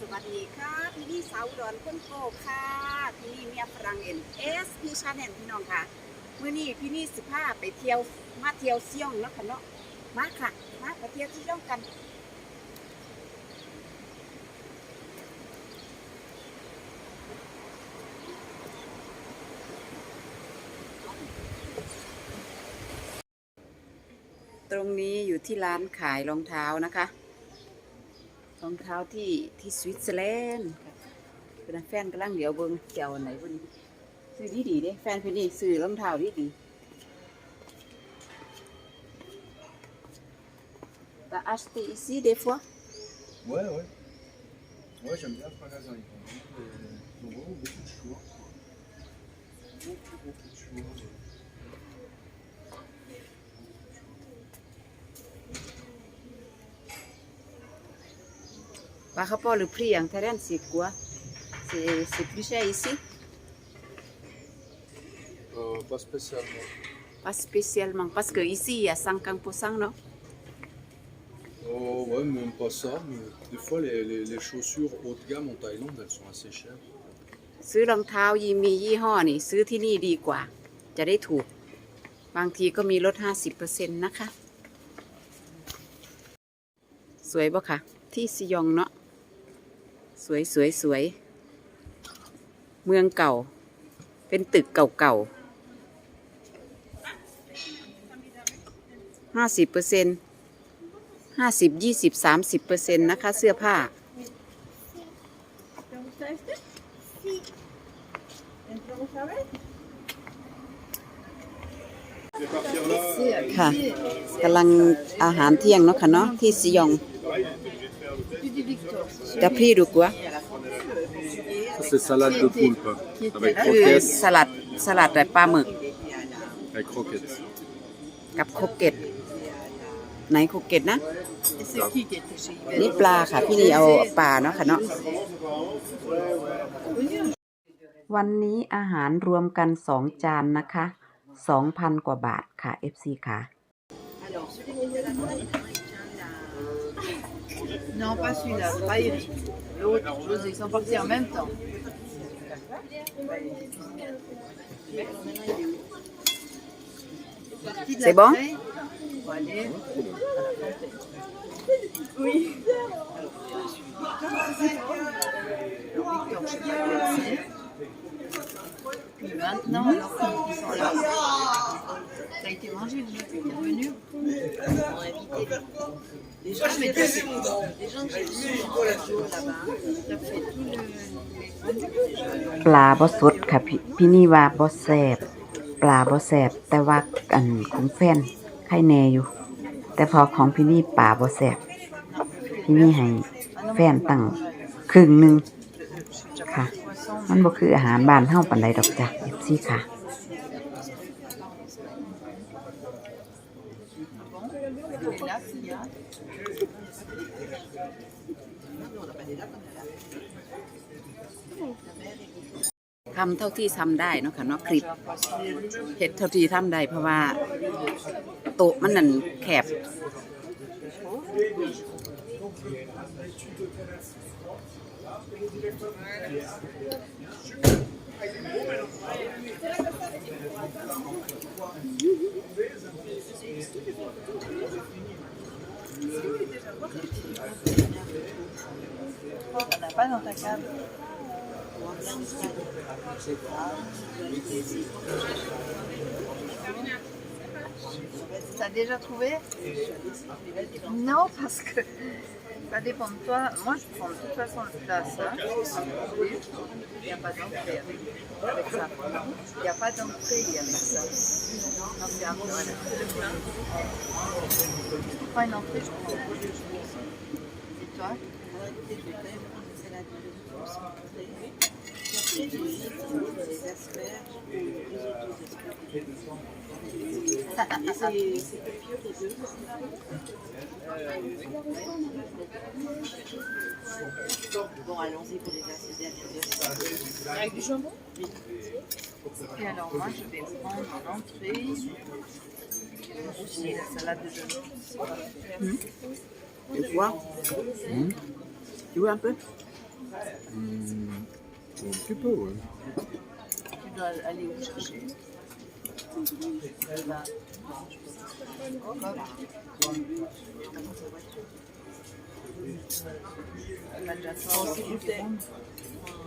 สวัสดีค่ะพี่นี่สาวดอนคนโกค่ะพี่นี่เมียฝรั่งเอ็นเอสพีชาแนลพี่น้องค่ะเมื่อนี้พี่นี่สิพาไปเที่ยวมาเที่ยวเซี่ยงแล้วค่ะเนาะมาค่ะมาไปเที่ยวที่เซี่ยงกันตรงนี้อยู่ที่ร้านขายรองเท้านะคะ องเท้าที่ที่สวิตเซอร์แลนด์ค่ะเป็นแฟนกำลังเดี๋ยวเบิ้งเจ้าอันไหนบุนซื้อดีดีๆเด้แฟนเพี่นนี่ซื้อรองเท้าดีดีแต่อาชีพ ici des fois Ouais, ouais. Ouais, j'aime bien ce magasin. Ils font beaucoup de- ils ont vraiment beaucoup de choix. Beaucoup, beaucoup de choix. Par rapport le prix en terrain c'est quoi c'est c'est plus cher ici Euh, pas spécialement. pas spécialement parce que ici il y a 50% non Oh, ouais, même pas ça. Mais des fois, les, les, les chaussures haut de gamme en Thaïlande, elles sont assez chères. ซื้อรองเท้ายีมียี่ห้อนี่ซื้อที่นี่ดีกว่า จะได้ถูก บางทีก็มีลด 50%นะคะ สวยบ่คะที่ซิยองเนาะ สวยสวยสวย เมืองเก่า เป็นตึกเก่าๆห้าสิบเปอร์เซ็นห้าสิบยี่สิบสามสิบเปอร์เซ็นนะคะ เสื้อผ้า ค่ะกำลังอาหารเที่ยงเนาะค่ะเนาะที่ซิยอง จะพี่ดูกัว Ça, c'est salade de poulpe. Avec คือสลัดสลัดแต่ปลาหมึก Avec croquettes. กับโคเกตไหนโคเกตนะ C'est qui qui était chez Yves นี่ปลาค่ะ พี่นี่เอาปลาเนาะค่ะเนาะวันนี้อาหารรวมกันสองจานนะคะสองพันกว่าบาทค่ะ FC ค่ะ Non, pas celui-là, pas Eric. L'autre, José, ils sont partis en même temps. C'est bon? Oui. Les gens, mais t'as fait, les gens que j'ai vus en radio là-bas, t'as fait tout le. ปลาบ่สดค่ะพี่พี่นี่ว่าบ่แสบปลาบ่แสบแต่ว่าอันของแฟนไข่แน่อยู่ แต่พอของพี่นี่ปลาบ่แสบพี่นี่ให้แฟนตั้งครึ่งหนึ่งค่ะ มันบ่คืออาหารบ้านเฮาปานใดดอกจ้ะซี่ค่ะ Et là, s'il y a. ทำเท่าที่ทำได้เนาะค่ะเนาะคลิปเฮ็ดเท่าที่ทำได้เพราะว่า โต๊ะมันนั่นแคบ On n'a pas dans ta cave. T'as déjà trouvé? Non, parce que ça dépend de toi. Moi, je prends de toute façon le plat ça. Il n'y a pas d'entrée avec, ça. Il n'y a pas d'entrée avec ça. Non, c'est après, voilà. Je prends une entrée, je prends salade Bon, allons-y pour les dernières Avec du jambon Oui. Et alors, moi, je vais prendre en entrée aussi la salade de jambon. Vois. Tu vois un peu? Mmh, un ouais. Tu dois aller où chercher Là. On a déjà 6 bouteilles.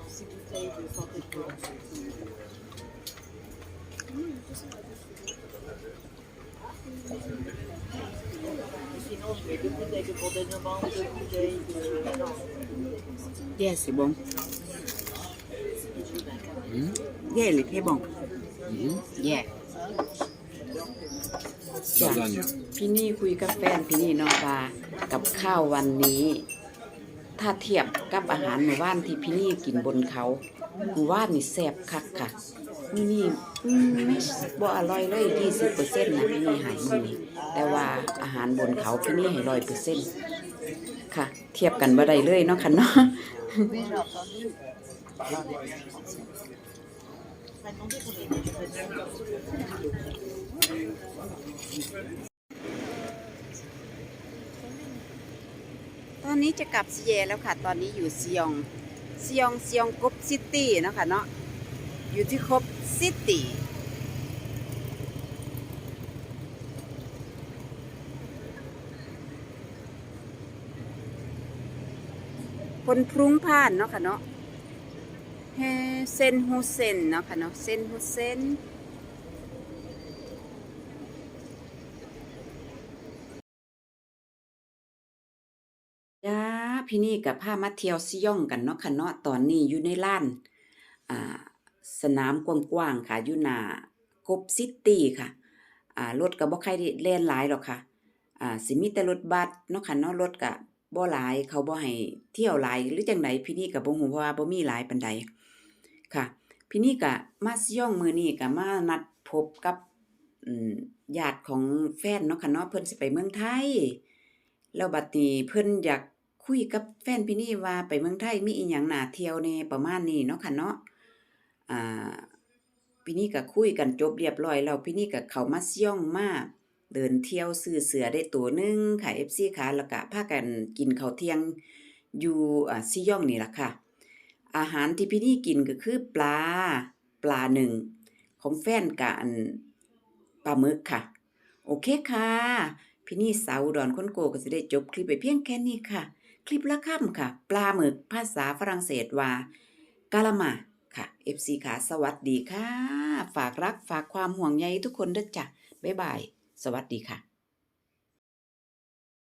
6 bouteilles de santé de corps. Sinon, je fais 2 bouteilles de de. Yeah, c'est bon. Hum, Yeah, il est bon. hum. Yeah. Lasagne. พี่นี่คุยกับแฟนพี่นี่เนาะว่ากับข้าววันนี้ ถ้าเทียบกับอาหารหมู่บ้านที่พี่นี่กินบนเขาหมู่บ้านนี่แซ่บคักค่ะมื้อนี้อืมไม่บ่อร่อยเลย20%นะพี่นี่ใหายมื้อนี้แต่ว่าอาหารบนเขาพี่นี่ให้100%ค่ะ เทียบกันบ่ได้เลยเนาะค่ะเนาะ ตอนนี้จะกลับซีเยแล้วค่ะ ตอนนี้อยู่ซียองซียองซียองกบซิตี้นะคะเนาะอยู่ที่ครบซิตี้ คนพรุ้งพ่านเนาะค่ะเนาะเฮเซนฮูเซนเนาะค่ะเนาะเซนฮูเซนจ้าพี่นี่กับผ้ามาเที่ยวซิย่องกันเนาะค่ะเนาะตอนนี้อยู่ในล้านอ่าสนามกว้างๆค่ะอยู่หน้ากบซิตี้ค่ะอ่ารถก็บ่ค่อยได้แล่นหลายหรอกค่ะอ่าสิมีแต่รถบัสเนาะค่ะเนาะรถก็บ่ บ่หลายเขาบ่ให้เที่ยวหลายหรือจังไดพี่นี่ก็บ่ฮู้เพราะว่าบ่มีหลายปานใดค่ะ พี่นี่ก็มาซิย่องมือนี้ก็มานัดพบกับอืมญาติของแฟนเนาะค่ะเนาะเพิ่นสิไปเมืองไทย แล้วบัดนี้เพิ่นอยากคุยกับแฟนพี่นี่ว่าไปเมืองไทยมีอีหยังน่าเที่ยวแน่ประมาณนี้เนาะค่ะเนาะอ่าพี่นี่ก็คุยกันจบเรียบร้อยแล้วพี่นี่ก็เข้ามาซิย่องมา เดินเที่ยวซื้อเสือได้ตัวหนึงค่ะ FC ค่ะแล้วก็พากันกินข้าวเที่ยงอยู่อ่าซิย่องนี่แหละค่ะ อาหารที่พี่นี่กินก็คือปลาปลาหนึ่งของแฟนกะอันปลาหมึกค่ะ โอเคค่ะ พี่นี่สาวดอุดรคนโกก็จะได้จบคลิปไปเพียงแค่นี้ค่ะ คลิปละค่ำค่ะ ปลาหมึกภาษาฝรั่งเศสว่ากาละมาค่ะ FC ค่ะ สวัสดีค่ะ ฝากรักฝากความห่วงใยทุกคนด้วยจ้ะบ๊ายบาย สวัสดีค่ะ